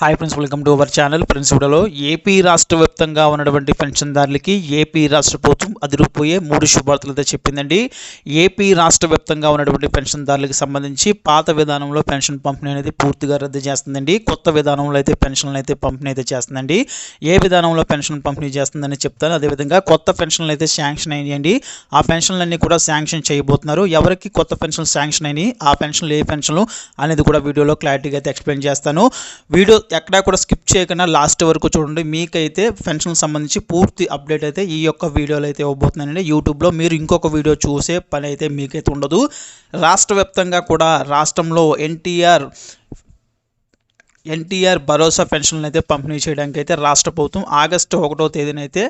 Hi friends welcome to our channel friends వీడియోలో AP రాష్ట్ర వ్యాప్తంగా ఉన్నటువంటి పెన్షన్దారులకి ఏపీ రాష్ట్ర ప్రభుత్వం అదిరిపోయే మూడు శుభార్తలు అయితే చెప్పిందండి. ఏపీ రాష్ట్ర వ్యాప్తంగా ఉన్నటువంటి పెన్షన్దారులకు సంబంధించి పాత విధానంలో పెన్షన్ పంపిణీ అనేది పూర్తిగా రద్దు చేస్తుందండి. కొత్త విధానంలో అయితే పెన్షన్లు అయితే పంపిణీ అయితే చేస్తుందండి. ఏ విధానంలో పెన్షన్ పంపిణీ చేస్తుందని చెప్తాను. అదేవిధంగా కొత్త పెన్షన్లు అయితే శాంక్షన్ అయ్యాయండి ఆ పెన్షన్లన్నీ కూడా శాంక్షన్ చేయబోతున్నారు. ఎవరికి కొత్త పెన్షన్ శాంక్షన్ అయినాయి ఆ పెన్షన్లు ఏ పెన్షన్లు అనేది కూడా వీడియోలో క్లారిటీగా అయితే ఎక్స్ప్లెయిన్ చేస్తాను. వీడియో ఎక్కడా కూడా స్కిప్ చేయకుండా లాస్ట్ వరకు చూడండి. మీకైతే పెన్షన్ సంబంధించి పూర్తి అప్డేట్ అయితే ఈ యొక్క వీడియోలో అయితే ఇవ్వబోతున్నానండి. యూట్యూబ్లో మీరు ఇంకొక వీడియో చూసే పని అయితే మీకైతే ఉండదు. రాష్ట్ర వ్యాప్తంగా కూడా రాష్ట్రంలో ఎన్టీఆర్ ఎన్టీఆర్ భరోసా పెన్షన్లు అయితే పంపిణీ చేయడానికి అయితే రాష్ట్ర ప్రభుత్వం ఆగస్టు ఒకటో తేదీనైతే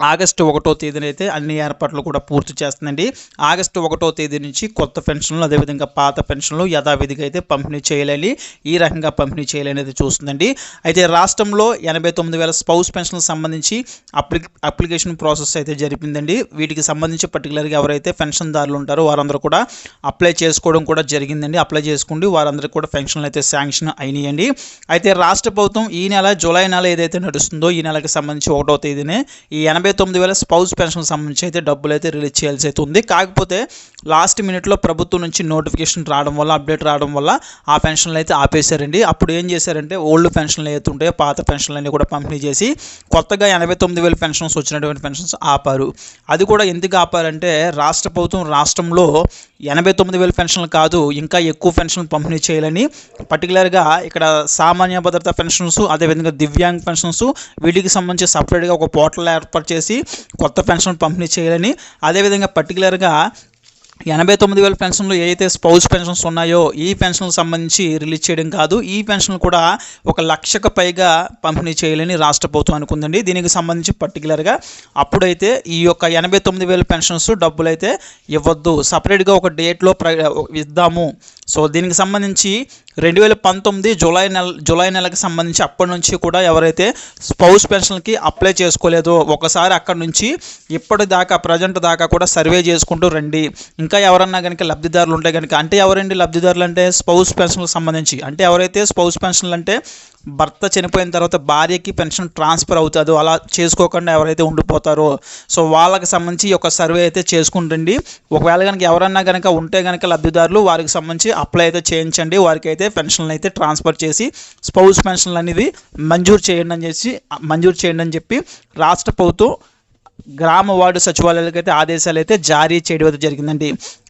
ఆగస్టు ఒకటో తేదీనైతే అన్ని ఏర్పాట్లు కూడా పూర్తి చేస్తుందండి. ఆగస్టు ఒకటో తేదీ నుంచి కొత్త పెన్షన్లు అదేవిధంగా పాత పెన్షన్లు యథావిధిగా అయితే పంపిణీ చేయాలని ఈ రకంగా పంపిణీ చేయాలనేది చూస్తుందండి. అయితే రాష్ట్రంలో ఎనభై తొమ్మిది వేల స్పౌస్ పెన్షన్లకు సంబంధించి అప్లి అప్లికేషన్ ప్రాసెస్ అయితే జరిపిందండి. వీటికి సంబంధించి పర్టికులర్గా ఎవరైతే పెన్షన్దారులు ఉంటారో వారందరూ కూడా అప్లై చేసుకోవడం కూడా జరిగిందండి. అప్లై చేసుకుండి వారందరికీ కూడా పెన్షన్లు అయితే శాంక్షన్ అయినాయండి. అయితే రాష్ట్ర ప్రభుత్వం ఈ నెల జూలై నెల ఏదైతే నడుస్తుందో ఈ నెలకు సంబంధించి ఒకటో తేదీనే ఈ ఎనభై తొమ్మిది వేల స్పౌజ్ పెన్షన్ సంబంధించి అయితే డబ్బులు అయితే రిలీజ్ చేయాల్సి అయితే ఉంది. కాకపోతే లాస్ట్ మినిట్లో ప్రభుత్వం నుంచి నోటిఫికేషన్ రావడం వల్ల అప్డేట్ రావడం వల్ల ఆ పెన్షన్లు అయితే ఆపేశారండి. అప్పుడు ఏం చేశారంటే ఓల్డ్ పెన్షన్లు అయితే ఉంటాయో పాత పెన్షన్లు అన్నీ కూడా పంపిణీ చేసి కొత్తగా ఎనభై తొమ్మిది వేల పెన్షన్స్ వచ్చినటువంటి పెన్షన్స్ ఆపారు. అది కూడా ఎందుకు ఆపారంటే రాష్ట్ర ప్రభుత్వం రాష్ట్రంలో ఎనభై తొమ్మిది వేల పెన్షన్లు కాదు ఇంకా ఎక్కువ పెన్షన్లు పంపిణీ చేయాలని పర్టికులర్గా ఇక్కడ సామాన్య భద్రత పెన్షన్స్ అదేవిధంగా దివ్యాంగ్ పెన్షన్స్ వీటికి సంబంధించి సపరేట్గా ఒక పోర్టల్ ఏర్పాటు చేసి కొత్త పెన్షన్ పంపిణీ చేయాలని. అదేవిధంగా పర్టికులర్గా ఎనభై తొమ్మిది వేల పెన్షన్లు ఏదైతే స్పౌస్ పెన్షన్స్ ఉన్నాయో ఈ పెన్షన్లకు సంబంధించి రిలీజ్ చేయడం కాదు. ఈ పెన్షన్లు కూడా ఒక లక్షకు పైగా పంపిణీ చేయాలని రాష్ట్ర ప్రభుత్వం అనుకుందండి. దీనికి సంబంధించి పర్టికులర్గా అప్పుడైతే ఈ యొక్క ఎనభై తొమ్మిది వేల పెన్షన్స్ డబ్బులు అయితే ఇవ్వద్దు. సపరేట్గా ఒక డేట్లో ప్ర ఇద్దాము. సో దీనికి సంబంధించి రెండు వేల పంతొమ్మిది జూలై నెల జూలై నెలకు సంబంధించి అప్పటి నుంచి కూడా ఎవరైతే స్పౌస్ పెన్షన్కి అప్లై చేసుకోలేదో ఒకసారి అక్కడ నుంచి ఇప్పటి దాకా ప్రజెంట్ దాకా కూడా సర్వే చేసుకుంటూ రండి. ఇంకా ఎవరన్నా కనుక లబ్ధిదారులు ఉంటే కనుక అంటే ఎవరండి లబ్ధిదారులు అంటే స్పౌస్ పెన్షన్లకు సంబంధించి? అంటే ఎవరైతే స్పౌస్ పెన్షన్లు అంటే భర్త చనిపోయిన తర్వాత భార్యకి పెన్షన్ ట్రాన్స్ఫర్ అవుతుందో అలా చేసుకోకుండా ఎవరైతే ఉండిపోతారో సో వాళ్ళకి సంబంధించి ఒక సర్వే అయితే చేసుకుంటండి ఒకవేళ కనుక ఎవరన్నా కనుక ఉంటే కనుక లబ్ధిదారులు వారికి సంబంధించి అప్లై అయితే చేయించండి. వారికి అయితే పెన్షన్లు అయితే ట్రాన్స్ఫర్ చేసి స్పౌస్ పెన్షన్లు అనేది మంజూరు చేయండి అని చేసి మంజూరు చేయండి అని చెప్పి రాష్ట్ర ప్రభుత్వం గ్రామ వార్డు సచివాలయాలకు అయితే ఆదేశాలు అయితే జారీ చేయడం అయితే జరిగిందండి.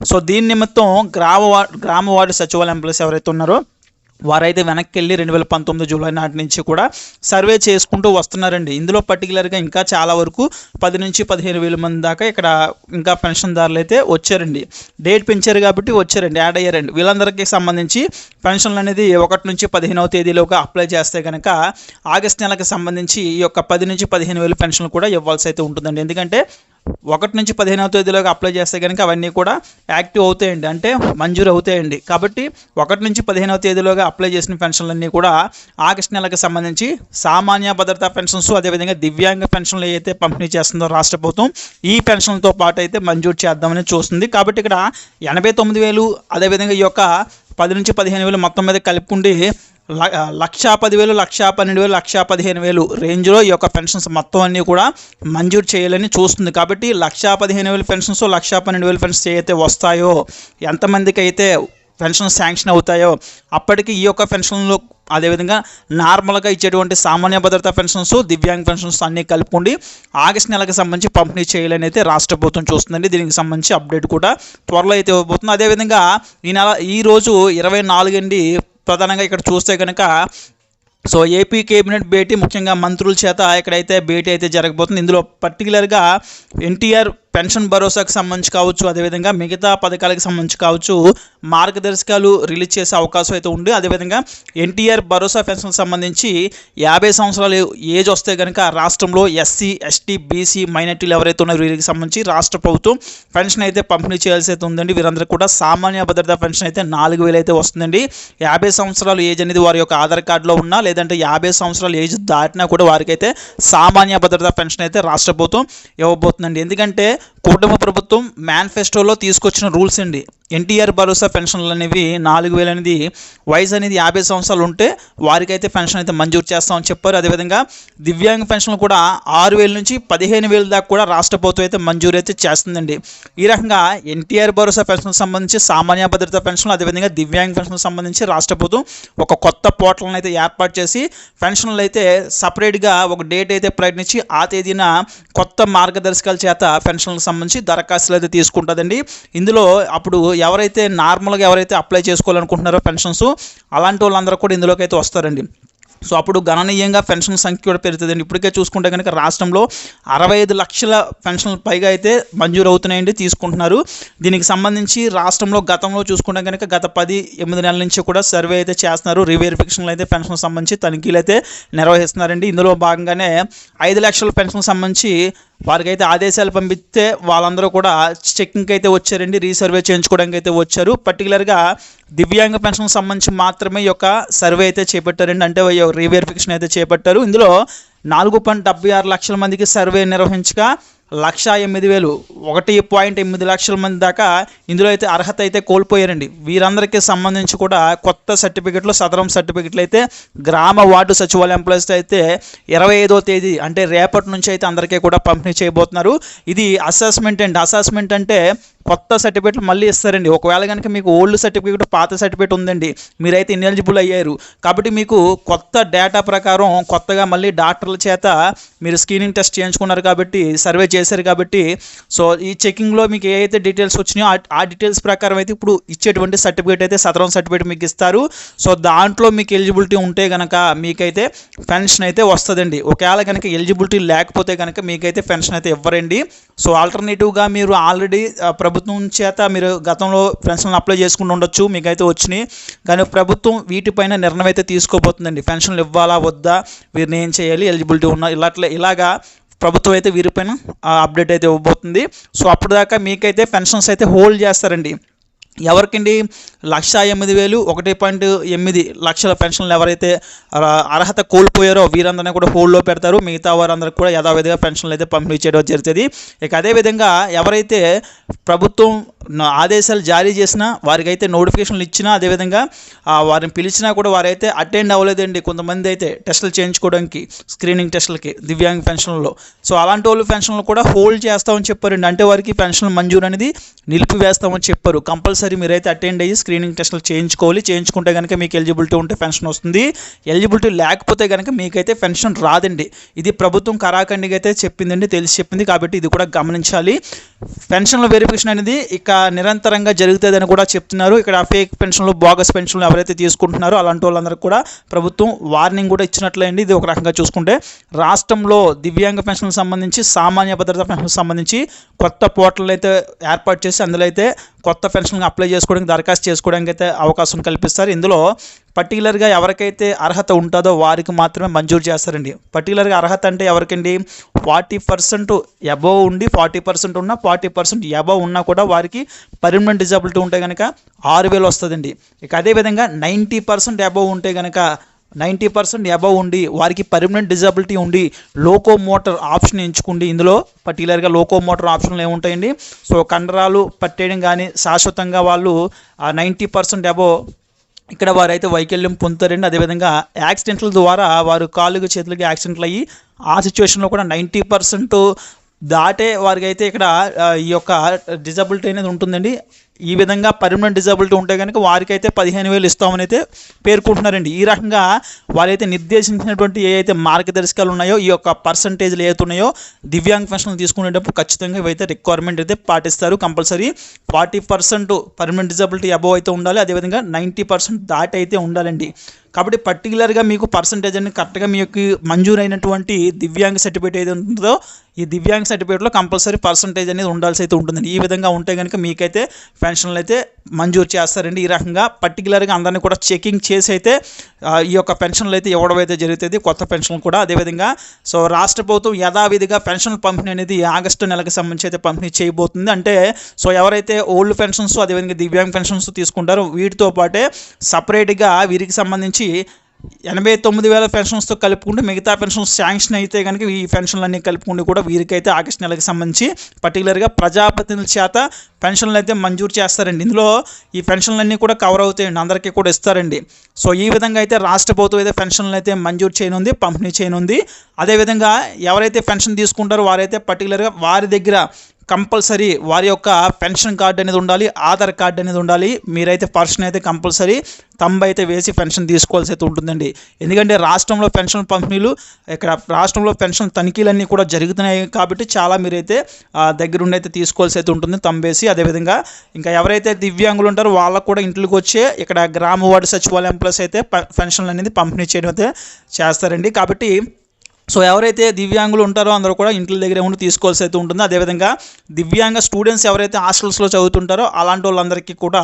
సో దీని నిమిత్తం గ్రామ వార్డు గ్రామ వార్డు సచివాలయం ఎంప్లాయీస్ ఎవరైతే ఉన్నారో వారైతే వెనక్కి వెళ్ళి రెండు వేల పంతొమ్మిది జూలై నాటి నుంచి కూడా సర్వే చేసుకుంటూ వస్తున్నారండి. ఇందులో పర్టికులర్గా ఇంకా చాలా వరకు పది నుంచి పదిహేను వేల మంది దాకా ఇక్కడ ఇంకా పెన్షన్దారులు అయితే వచ్చారండి. డేట్ పెంచారు కాబట్టి వచ్చారండి యాడ్ అయ్యారండి. వీళ్ళందరికీ సంబంధించి పెన్షన్లు అనేది ఒకటి నుంచి పదిహేనవ తేదీలోగా అప్లై చేస్తే కనుక ఆగస్ట్ నెలకు సంబంధించి ఈ యొక్క పది నుంచి పదిహేను వేలు పెన్షన్లు కూడా ఇవ్వాల్సి అయితే ఉంటుందండి. ఎందుకంటే ఒకటి నుంచి పదిహేనవ తేదీలోకి అప్లై చేస్తే కనుక అవన్నీ కూడా యాక్టివ్ అవుతాయండి. అంటే మంజూరు అవుతాయండి. కాబట్టి ఒకటి నుంచి పదిహేనవ తేదీలోగా అప్లై చేసిన పెన్షన్లన్నీ కూడా ఆగస్ట్ నెలకు సంబంధించి సామాన్య భద్రతా పెన్షన్స్ అదేవిధంగా దివ్యాంగ పెన్షన్లు ఏవైతే పంపిణీ చేస్తుందో రాష్ట్ర ప్రభుత్వం ఈ పెన్షన్లతో పాటు అయితే మంజూరు చేద్దామని చూస్తుంది. కాబట్టి ఇక్కడ ఎనభై తొమ్మిది వేలు అదేవిధంగా ఈ యొక్క పది నుంచి పదిహేను వేలు మొత్తం మీద కలుపుకుంటే లక్షా పదివేలు లక్షా పన్నెండు వేలు లక్షా పదిహేను వేలు రేంజ్లో ఈ యొక్క పెన్షన్స్ మొత్తం అన్నీ కూడా మంజూరు చేయాలని చూస్తుంది. కాబట్టి లక్షా పదిహేను వేలు పెన్షన్స్ లక్షా పన్నెండు వేలు పెన్షన్స్ అయితే వస్తాయో ఎంతమందికి అయితే పెన్షన్ శాంక్షన్ అవుతాయో అప్పటికి ఈ యొక్క పెన్షన్లు అదేవిధంగా నార్మల్గా ఇచ్చేటువంటి సామాన్య భద్రతా పెన్షన్స్ దివ్యాంగ పెన్షన్స్ అన్నీ కలుపుకుండి ఆగస్ట్ నెలకు సంబంధించి పంపిణీ చేయాలని అయితే రాష్ట్ర ప్రభుత్వం చూస్తుందండి. దీనికి సంబంధించి అప్డేట్ కూడా త్వరలో అయితే ఇవ్వబోతుంది. అదేవిధంగా ఈ నెల ఈ రోజు ఇరవై నాలుగు అండి ప్రధానంగా ఇక్కడ చూస్తే కనుక సో ఏపీ కేబినెట్ భేటీ ముఖ్యంగా మంత్రుల చేత ఇక్కడైతే భేటీ అయితే జరగబోతుంది. ఇందులో పర్టికులర్గా ఎన్టీఆర్ పెన్షన్ భరోసాకు సంబంధించి కావచ్చు అదేవిధంగా మిగతా పథకాలకు సంబంధించి కావచ్చు మార్గదర్శకాలు రిలీజ్ చేసే అవకాశం అయితే ఉంది. అదేవిధంగా ఎన్టీఆర్ భరోసా పెన్షన్ సంబంధించి యాభై సంవత్సరాలు ఏజ్ వస్తే కనుక రాష్ట్రంలో ఎస్సీ ఎస్టీ బీసీ మైనార్టీలు ఎవరైతే ఉన్నారో వీరికి సంబంధించి రాష్ట్ర ప్రభుత్వం పెన్షన్ అయితే పంపిణీ చేయాల్సి అయితే ఉందండి. వీరందరికీ కూడా సామాన్య భద్రతా పెన్షన్ అయితే నాలుగు వేలు అయితే వస్తుందండి. యాభై సంవత్సరాలు ఏజ్ అనేది వారి యొక్క ఆధార్ కార్డులో ఉన్నా లేదంటే యాభై సంవత్సరాలు ఏజ్ దాటినా కూడా వారికైతే సామాన్య భద్రతా పెన్షన్ అయితే రాష్ట్ర ప్రభుత్వం ఇవ్వబోతుందండి. ఎందుకంటే కూటమి ప్రభుత్వం మేనిఫెస్టోలో తీసుకొచ్చిన రూల్స్ అండి. ఎన్టీఆర్ భరోసా పెన్షన్లు అనేవి నాలుగు వేలు అనేది వయసు అనేది యాభై సంవత్సరాలు ఉంటే వారికైతే పెన్షన్ అయితే మంజూరు చేస్తామని చెప్పారు. అదేవిధంగా దివ్యాంగ పెన్షన్లు కూడా ఆరు వేల నుంచి పదిహేను వేల దాకా కూడా రాష్ట్ర ప్రభుత్వం అయితే మంజూరు అయితే చేస్తుందండి. ఈ రకంగా ఎన్టీఆర్ భరోసా పెన్షన్కి సంబంధించి సామాన్య భద్రత పెన్షన్లు అదేవిధంగా దివ్యాంగ పెన్షన్కి సంబంధించి రాష్ట్ర ప్రభుత్వం ఒక కొత్త పోర్టల్ని అయితే ఏర్పాటు చేసి పెన్షన్లు అయితే సపరేట్గా ఒక డేట్ అయితే ప్రకటించి ఆ తేదీన కొత్త మార్గదర్శకాల చేత పెన్షన్లకు సంబంధించి దరఖాస్తులు అయితే తీసుకుంటుందండి. ఇందులో అప్పుడు ఎవరైతే నార్మల్గా ఎవరైతే అప్లై చేసుకోవాలనుకుంటున్నారో పెన్షన్స్ అలాంటి వాళ్ళందరూ కూడా ఇందులోకి అయితే వస్తారండి. సో అప్పుడు గణనీయంగా పెన్షన్ సంఖ్య కూడా పెరుగుతుందండి. ఇప్పటికే చూసుకుంటే కనుక రాష్ట్రంలో అరవై ఐదు లక్షల పెన్షన్లు పైగా అయితే మంజూరు అవుతున్నాయండి తీసుకుంటున్నారు. దీనికి సంబంధించి రాష్ట్రంలో గతంలో చూసుకుంటే కనుక గత పది ఎనిమిది నెలల నుంచి కూడా సర్వే అయితే చేస్తున్నారు. రీవెరిఫికేషన్లు అయితే పెన్షన్ సంబంధించి తనిఖీలు అయితే నిర్వహిస్తున్నారండి. ఇందులో భాగంగానే ఐదు లక్షల పెన్షన్ సంబంధించి వారికైతే ఆదేశాలు పంపిస్తే వాళ్ళందరూ కూడా చెక్కింగ్కి అయితే వచ్చారండి రీసర్వే చేయించుకోవడానికి అయితే వచ్చారు. పర్టికులర్గా దివ్యాంగ పెన్షన్ సంబంధించి మాత్రమే యొక్క సర్వే అయితే చేపట్టారండి. అంటే రీవెరిఫికేషన్ అయితే చేపట్టారు. ఇందులో నాలుగు పాయింట్ డెబ్బై ఆరు లక్షల మందికి సర్వే నిర్వహించగా లక్ష ఎనిమిది వేలు ఒకటి పాయింట్ ఎనిమిది లక్షల మంది దాకా ఇందులో అయితే అర్హత అయితే కోల్పోయారండి. వీరందరికీ సంబంధించి కూడా కొత్త సర్టిఫికెట్లు సదరం సర్టిఫికెట్లు అయితే గ్రామ వార్డు సచివాలయ ఎంప్లాయీస్ అయితే ఇరవై ఐదో తేదీ అంటే రేపటి నుంచి అయితే అందరికీ కూడా పంపిణీ చేయబోతున్నారు. ఇది అసెస్మెంట్ అండి. అసెస్మెంట్ అంటే కొత్త సర్టిఫికేట్లు మళ్ళీ ఇస్తారండి. ఒకవేళ కనుక మీకు ఓల్డ్ సర్టిఫికేట్ పాత సర్టిఫికేట్ ఉందండి మీరైతే ఇన్ఎలిజిబుల్ అయ్యారు. కాబట్టి మీకు కొత్త డేటా ప్రకారం కొత్తగా మళ్ళీ డాక్టర్ల చేత మీరు స్క్రీనింగ్ టెస్ట్ చేయించుకున్నారు కాబట్టి సర్వే చేశారు కాబట్టి సో ఈ చెకింగ్లో మీకు ఏ అయితే డీటెయిల్స్ వచ్చినాయో ఆ- డీటెయిల్స్ ప్రకారం అయితే ఇప్పుడు ఇచ్చేటువంటి సర్టిఫికేట్ అయితే సదరం సర్టిఫికేట్ మీకు ఇస్తారు. సో దాంట్లో మీకు ఎలిజిబిలిటీ ఉంటే కనుక మీకైతే పెన్షన్ అయితే వస్తుందండి. ఒకవేళ కనుక ఎలిజిబిలిటీ లేకపోతే కనుక మీకైతే పెన్షన్ అయితే ఇవ్వరండి. సో ఆల్టర్నేటివ్గా మీరు ఆల్రెడీ ప్రభుత్వం ప్రభుత్వం చేత మీరు గతంలో పెన్షన్ అప్లై చేసుకుని ఉండొచ్చు మీకైతే వచ్చినాయి. కానీ ప్రభుత్వం వీటిపైన నిర్ణయం అయితే తీసుకోబోతుందండి. పెన్షన్లు ఇవ్వాలా వద్దా వీరిని ఏం చేయాలి ఎలిజిబిలిటీ ఉన్న ఇలాట్లే ఇలాగా ప్రభుత్వం అయితే వీరిపైన అప్డేట్ అయితే ఇవ్వబోతుంది. సో అప్పటిదాకా దాకా మీకైతే పెన్షన్స్ అయితే హోల్డ్ చేస్తారండి. ఎవరికండి? లక్ష ఎనిమిది వేలు ఒకటి పాయింట్ ఎనిమిది లక్షల పెన్షన్లు ఎవరైతే అర్హత కోల్పోయారో వీరందరినీ కూడా హోల్డ్లో పెడతారు. మిగతా వారందరికీ కూడా యథావిధిగా పెన్షన్లు అయితే పంపిణీ చేయడం జరుగుతుంది. ఇక అదేవిధంగా ఎవరైతే ప్రభుత్వం ఆదేశాలు జారీ చేసినా వారికైతే నోటిఫికేషన్లు ఇచ్చినా అదేవిధంగా వారిని పిలిచినా కూడా వారైతే అటెండ్ అవ్వలేదండి. కొంతమంది అయితే టెస్టులు చేయించుకోవడానికి స్క్రీనింగ్ టెస్టులకి దివ్యాంగ పెన్షన్లో సో అలాంటి వాళ్ళు పెన్షన్లు కూడా హోల్డ్ చేస్తామని చెప్పారండి. అంటే వారికి పెన్షన్ మంజూరు అనేది నిలిపివేస్తామని చెప్పారు. కంపల్సరీ మీరైతే అటెండ్ అయ్యి స్క్రీనింగ్ టెస్టులు చేయించుకోవాలి. చేయించుకుంటే కనుక మీకు ఎలిజిబిలిటీ ఉంటే పెన్షన్ వస్తుంది. ఎలిజిబిలిటీ లేకపోతే కనుక మీకైతే పెన్షన్ రాదండి. ఇది ప్రభుత్వం కరాఖండిగా అయితే చెప్పిందండి తెలిసి చెప్పింది. కాబట్టి ఇది కూడా గమనించాలి. పెన్షన్ల వెరిఫికేషన్ అనేది ఇక నిరంతరంగా జరుగుతుందని కూడా చెప్తున్నారు. ఇక్కడ ఫేక్ పెన్షన్లు బోగస్ పెన్షన్లు ఎవరైతే తీసుకుంటున్నారో అలాంటి వాళ్ళందరికీ కూడా ప్రభుత్వం వార్నింగ్ కూడా ఇచ్చినట్లయింది. ఇది ఒక రకంగా చూసుకుంటే రాష్ట్రంలో దివ్యాంగ పెన్షన్లకు సంబంధించి సామాన్య భద్రత పెన్షన్లకు సంబంధించి కొత్త పోర్టల్ అయితే ఏర్పాటు చేసి అందులో అయితే కొత్త పెన్షన్ అప్లై చేసుకోవడానికి దరఖాస్తు చేసుకోవడానికి అయితే అవకాశం కల్పిస్తారు. ఇందులో పర్టికులర్గా ఎవరికైతే అర్హత ఉంటుందో వారికి మాత్రమే మంజూరు చేస్తారండి. పర్టికులర్గా అర్హత అంటే ఎవరికండి? ఫార్టీ పర్సెంట్ అబోవ్ ఉండి ఫార్టీ పర్సెంట్ ఉన్న ఫార్టీ పర్సెంట్ అబోవ్ ఉన్నా కూడా వారికి పర్మనెంట్ డిజబిలిటీ ఉంటే కనుక ఆరు వేలు వస్తుందండి. ఇక అదేవిధంగా నైంటీ పర్సెంట్ అబోవ్ ఉంటే కనుక నైంటీ పర్సెంట్ అబవ్ ఉండి వారికి పర్మనెంట్ డిజబిలిటీ ఉండి లోకో మోటార్ ఆప్షన్ ఎంచుకుండి ఇందులో పర్టికులర్గా లోకో మోటార్ ఆప్షన్లు ఏముంటాయండి? సో కండరాలు పట్టేయడం కానీ శాశ్వతంగా వాళ్ళు నైంటీ పర్సెంట్ అబవ్ ఇక్కడ వారైతే వైకల్యం పొందుతారండి. అదేవిధంగా యాక్సిడెంట్ల ద్వారా వారు కాళ్ళకు చేతులకి యాక్సిడెంట్లు అయ్యి ఆ సిచ్యువేషన్లో కూడా నైంటీ పర్సెంట్ దాటే వారికి అయితే ఇక్కడ ఈ యొక్క డిజబిలిటీ అనేది ఉంటుందండి. ఈ విధంగా పర్మనెంట్ డిజబిలిటీ ఉంటే కనుక వారికైతే పదిహేను వేలు ఇస్తామని అయితే పేర్కొంటున్నారండి. ఈ రకంగా వారైతే నిర్దేశించినటువంటి ఏ మార్గదర్శకాలు ఉన్నాయో ఈ యొక్క పర్సంటేజ్లు ఏవైతే ఉన్నాయో దివ్యాంగ పెన్షన్లు తీసుకునేటప్పుడు ఖచ్చితంగా ఇవైతే రిక్వైర్మెంట్ అయితే పాటిస్తారు compulsory. Forty percent permanent disability above అయితే ఉండాలి. అదేవిధంగా నైంటీ పర్సెంట్ దాటి అయితే ఉండాలండి. కాబట్టి పర్టికులర్గా మీకు పర్సంటేజ్ అనేది కరెక్ట్గా మీకు మంజూరైనటువంటి దివ్యాంగ సర్టిఫికేట్ ఏది ఉంటుందో ఈ దివ్యాంగ సర్టిఫికేట్లో కంపల్సరీ పర్సంటేజ్ అనేది ఉండాల్సి అయితే ఉంటుందండి. ఈ విధంగా ఉంటే కనుక మీకైతే పెన్షన్లు అయితే మంజూరు చేస్తారండి. ఈ రకంగా పర్టికులర్గా అందరినీ కూడా చెకింగ్ చేసి అయితే ఈ యొక్క పెన్షన్లు అయితే ఇవ్వడం అయితే జరుగుతుంది. కొత్త పెన్షన్లు కూడా అదేవిధంగా సో రాష్ట్ర ప్రభుత్వం యథావిధిగా పెన్షన్ పంపిణీ అనేది ఆగస్టు నెలకు సంబంధించి అయితే పంపిణీ చేయబోతుంది. అంటే సో ఎవరైతే ఓల్డ్ పెన్షన్స్ అదేవిధంగా దివ్యాంగ్ పెన్షన్స్ తీసుకుంటారో వీటితో పాటే సపరేట్గా వీరికి సంబంధించి ఎనభై తొమ్మిది వేల పెన్షన్స్తో కలుపుకుంటే మిగతా పెన్షన్స్ శాంక్షన్ అయితే కనుక ఈ పెన్షన్లన్నీ కలుపుకుంటే కూడా వీరికైతే ఆగస్ట్ నెలకు సంబంధించి పర్టికులర్గా ప్రజాప్రతినిధుల చేత పెన్షన్లు అయితే మంజూరు చేస్తారండి. ఇందులో ఈ పెన్షన్లన్నీ కూడా కవర్ అవుతాయండి. అందరికీ కూడా ఇస్తారండి. సో ఈ విధంగా అయితే రాష్ట్ర ప్రభుత్వం అయితే పెన్షన్లు అయితే మంజూరు చేయనుంది పంపిణీ చేయనుంది. అదేవిధంగా ఎవరైతే పెన్షన్ తీసుకుంటారో వారైతే పర్టికులర్గా వారి దగ్గర కంపల్సరీ వారి యొక్క పెన్షన్ కార్డు అనేది ఉండాలి ఆధార్ కార్డు అనేది ఉండాలి. మీరైతే పర్సన్ అయితే కంపల్సరీ తంబ అయితే వేసి పెన్షన్ తీసుకోవాల్సి అయితే ఉంటుందండి. ఎందుకంటే రాష్ట్రంలో పెన్షన్ పంపిణీలు ఇక్కడ రాష్ట్రంలో పెన్షన్ తనిఖీలన్నీ కూడా జరుగుతున్నాయి కాబట్టి చాలా మీరైతే దగ్గరుండి అయితే తీసుకోవాల్సి అయితే ఉంటుంది. తంబేసి అదేవిధంగా ఇంకా ఎవరైతే దివ్యాంగులు ఉంటారో వాళ్ళకు కూడా ఇంట్లోకి వచ్చే ఇక్కడ గ్రామ వార్డు సచివాలయం ప్లస్ అయితే పెన్షన్లు అనేది పంపిణీ చేయడం అయితే చేస్తారండి. కాబట్టి సో ఎవరైతే దివ్యాంగులు ఉంటారో అందరూ కూడా ఇంటి దగ్గర ఉండి తీసుకోవాల్సి అయితే ఉంటుంది. అదేవిధంగా దివ్యాంగ స్టూడెంట్స్ ఎవరైతే హాస్టల్స్లో చదువుతుంటారో అలాంటి వాళ్ళందరికీ కూడా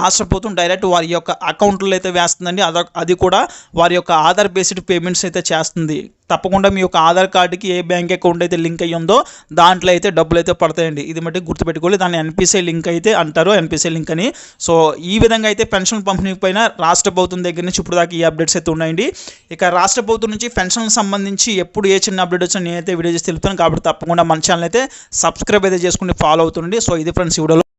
రాష్ట్ర ప్రభుత్వం డైరెక్ట్ వారి యొక్క అకౌంట్లో అయితే వేస్తుందండి. అది కూడా వారి యొక్క ఆధార్ బేస్డ్ పేమెంట్స్ అయితే చేస్తుంది. తప్పకుండా మీ యొక్క ఆధార్ కార్డుకి ఏ బ్యాంక్ అకౌంట్ అయితే లింక్ అయ్యి ఉందో దాంట్లో అయితే డబ్బులు అయితే పడతాయండి. ఇది మట్టి గుర్తుపెట్టుకోవాలి. దాన్ని ఎన్పిసిఐ లింక్ అయితే అంటారు. ఎన్పిసిఐ లింక్ అని. సో ఈ విధంగా అయితే పెన్షన్ పంపిణీ పైన రాష్ట్ర ప్రభుత్వం దగ్గర నుంచి ఇప్పుడు దాకా ఈ అప్డేట్స్ అయితే ఉన్నాయండి. ఇక రాష్ట్ర ప్రభుత్వం నుంచి పెన్షన్కి సంబంధించి ఎప్పుడు ఏ చిన్న అప్డేట్ వచ్చినా నేనైతే వీడియో చేసి తెలుపుతాను. కాబట్టి తప్పకుండా మన ఛానల్ అయితే సబ్స్క్రైబ్ అయితే చేసుకుని ఫాలో అవుతుండండి. సో ఇది ఫ్రెండ్స్ వీడియోలో.